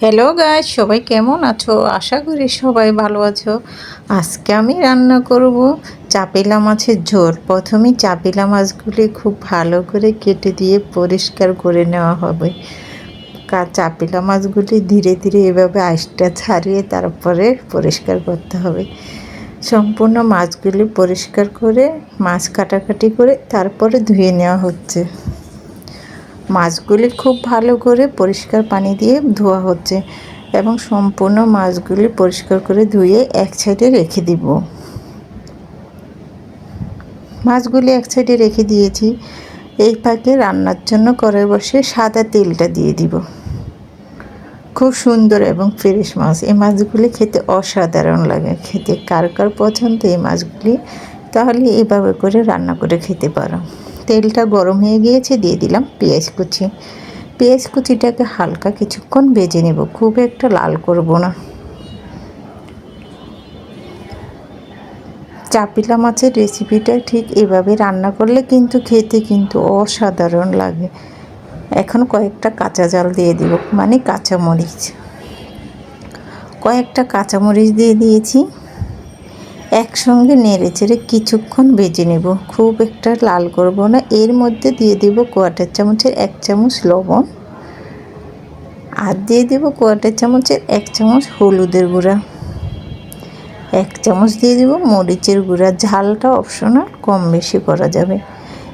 Hello guys সবাই কেমন আছো? আশা করি সবাই ভালো আছো। আজকে আমি রান্না করব চাপিলা মাছের ঝোল। প্রথমে চাপিলা মাছগুলি খুব ভালো করে কেটে দিয়ে পরিষ্কার করে নেওয়া হবে। চাপিলা মাছগুলি ধীরে ধীরে এভাবে আইসটা ছাড়িয়ে তারপরে পরিষ্কার করতে হবে। সম্পূর্ণ মাছগুলি পরিষ্কার করে মাছ কাটাকাটি করে তারপরে ধুয়ে নেওয়া হচ্ছে। মাছগুলি খুব ভালো করে পরিষ্কার পানি দিয়ে ধোয়া হচ্ছে এবং সম্পূর্ণ মাছগুলি পরিষ্কার করে ধুয়ে এক সাইডে রেখে দিব। মাছগুলি এক সাইডে রেখে দিয়েছি। এই পাকে রান্নার জন্য করে বসে সাদা তেলটা দিয়ে দিব। খুব সুন্দর এবং ফ্রেশ মাছ। এই মাছগুলি খেতে অসাধারণ লাগে। খেতে কার কার পছন্দ এই মাছগুলি, তাহলে এভাবে করে রান্না করে খেতে পারো। তেলটা গরম হয়ে গিয়েছে, দিয়ে দিলাম পেঁয়াজ কুচি। পেঁয়াজ কুচিটাকে হালকা কিছুক্ষণ ভেজে নেব, খুব একটা লাল করব না। চাপিলা মাছের রেসিপিটা ঠিক এভাবে রান্না করলে কিন্তু খেতে কিন্তু অসাধারণ লাগে। এখন কয়েকটা কাঁচা জাল দিয়ে দিব মানে কাঁচামরিচ। কয়েকটা কাঁচামরিচ দিয়ে দিয়েছি। একসঙ্গে নেড়ে চেড়ে কিছুক্ষণ ভেজে নেব। খুব একটা লাল করব না। এর মধ্যে দিয়ে দেব কোয়াটার চামচের এক চামচ লবণ আর দিয়ে দেব কোয়াটার চামচের এক চামচ হলুদের গুঁড়া। এক চামচ দিয়ে দেব মরিচের গুঁড়া। ঝালটা অপশনাল কম বেশি করা যাবে।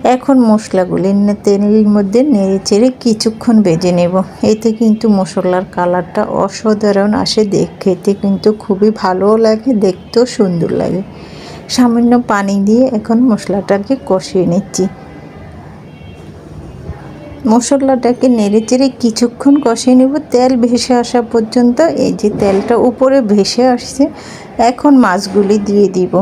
এখন মশলাগুলি তেলের মধ্যে নেড়ে চেড়ে কিছুক্ষণ ভেজে নেব। এতে কিন্তু মশলার কালারটা অসাধারণ আসে দেখ, খেতে কিন্তু খুবই ভালোও লাগে, দেখতেও সুন্দর লাগে। সামান্য পানি দিয়ে এখন মশলাটাকে কষিয়ে নিচ্ছি। মশলাটাকে নেড়ে চেড়ে কিছুক্ষণ কষিয়ে নেব। তেল ভেসে আসা পর্যন্ত এই যে তেলটা উপরে ভেসে আসছে, এখন মাছগুলি দিয়ে দিব।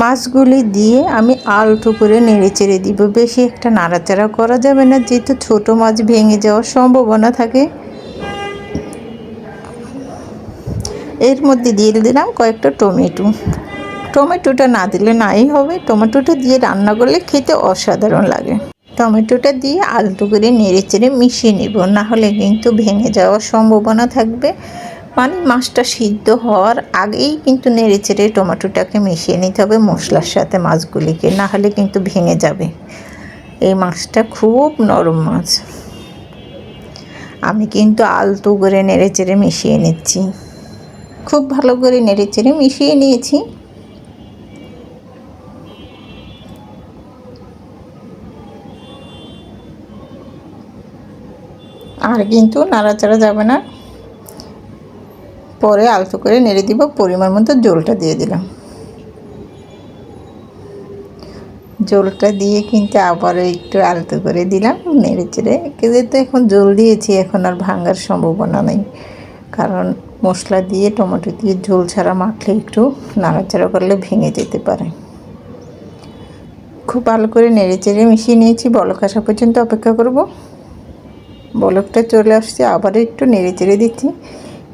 মাছগুলি দিয়ে আমি আলতো করে নেড়ে চেড়ে দিব। বেশি একটা নাড়াচাড়া করা যাবে না, যেহেতু ছোট মাছ ভেঙে যাওয়ার সম্ভাবনা থাকে। এর মধ্যে দিয়ে দিলাম কয়েকটা টমেটো। টমেটোটা না দিলে নাই হবে, টমেটোটা দিয়ে রান্না করলে খেতে অসাধারণ লাগে। টমেটোটা দিয়ে আলতো করে নেড়ে চেড়ে মিশিয়ে নেব, না হলে কিন্তু ভেঙে যাওয়ার সম্ভাবনা থাকবে। মানে মাছটা সিদ্ধ হওয়ার আগেই কিন্তু নেড়ে চেড়ে টমেটোটাকে মিশিয়ে নিতে হবে মশলার সাথে মাছগুলিকে, না হলে কিন্তু ভেঙে যাবে। এই মাছটা খুব নরম মাছ। আমি কিন্তু আলতো করে নেড়ে চেড়ে মিশিয়ে নিচ্ছি। খুব ভালো করে নেড়ে চেড়ে মিশিয়ে নিয়েছি। আর কিন্তু নাড়াচাড়া যাবে না। পরে আলতো করে নেড়ে দিব, পরিমাণ মতো জলটা দিয়ে দিলাম। জলটা দিয়ে কিন্তু আবার একটু আলতো করে দিলাম, নেড়ে চেড়ে। যেহেতু এখন জল দিয়েছি, এখন আর ভাঙার সম্ভাবনা নেই। কারণ মশলা দিয়ে, টমেটো দিয়ে ঝোল ছাড়া মাখলে একটু নাড়াচাড়া করলে ভেঙে যেতে পারে। খুব ভালো করে নেড়ে চেড়ে মিশিয়ে নিয়েছি, বলক আসা পর্যন্ত অপেক্ষা করব। বলকটা চলে আসছে আবার একটু নেড়ে চেড়ে দিচ্ছি।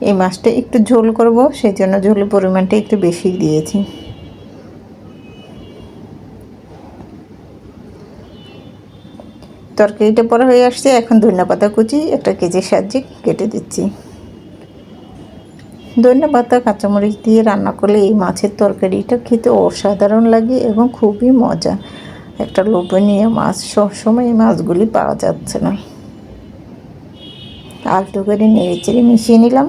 এই মাছটা একটু ঝোল করব, সেই জন্য ঝোলের পরিমাণটা একটু বেশি দিয়েছি। তরকারিটা পরে হয়ে আসছে, এখন ধনিয়া পাতা কুচি, একটা কেজির সাহায্যে কেটে দিচ্ছি। ধনিয়া পাতা, কাঁচামরিচ দিয়ে রান্না করলে এই মাছের তরকারিটা খেতে অসাধারণ লাগে এবং খুবই মজা। একটা লোভনীয় মাছ, সবসময় এই মাছগুলি পাওয়া যাচ্ছে না। আলতো করে নেড়ে চেড়ে মিশিয়ে নিলাম।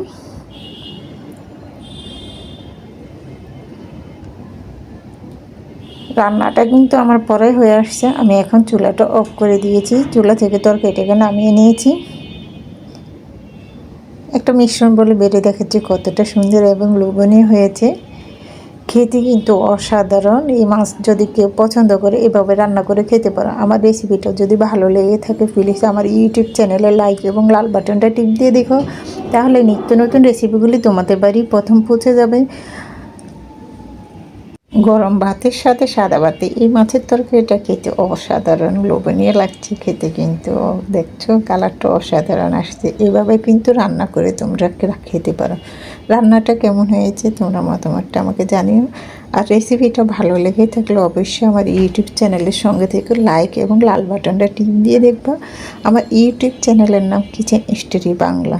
রান্নাটা কিন্তু আমার পরে হয়ে আসছে। আমি এখন চুলাটা অফ করে দিয়েছি। চুলা থেকে তোর তরকারিটাকে নামিয়ে নিয়েছি। একটা মিশ্রণ বলে বেড়ে দেখাচ্ছি কতটা সুন্দর এবং লোভনীয় হয়েছে। খেতে কিন্তু অসাধারণ। এই মাছ যদি কেউ পছন্দ করে, এভাবে রান্না করে খেতে পারো। আমার রেসিপিটা যদি ভালো লেগে থাকে প্লিজ আমার ইউটিউব চ্যানেলে লাইক এবং লাল বাটনটা টিপ দিয়ে দেখো। তাহলে নিত্য নতুন রেসিপিগুলি তোমাদের বাড়ি প্রথম পৌঁছে যাবে। গরম ভাতের সাথে সাদা ভাতে। এই মাছের তরকারিটা খেতে অসাধারণ, লোভনীয় লাগছে খেতে কিন্তু। দেখছ, কালারটা অসাধারণ আসছে। এভাবে কিন্তু রান্না করে তোমরা খেতে পারো। রান্নাটা কেমন হয়েছে তোমরা মতামতটা আমাকে জানিও। আর রেসিপিটা ভালো লেগে থাকলে অবশ্যই আমার ইউটিউব চ্যানেলের সঙ্গে থেকে লাইক এবং লাল বাটনটা টিপ দিয়ে দেখবা। আমার ইউটিউব চ্যানেলের নাম কিচেন স্টোরি বাংলা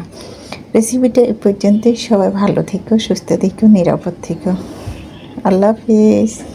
রেসিপিটা এ পর্যন্তই। সবাই ভালো থেকো, সুস্থ থেকো, নিরাপদ থেকো। আল্লাহ হাফিজ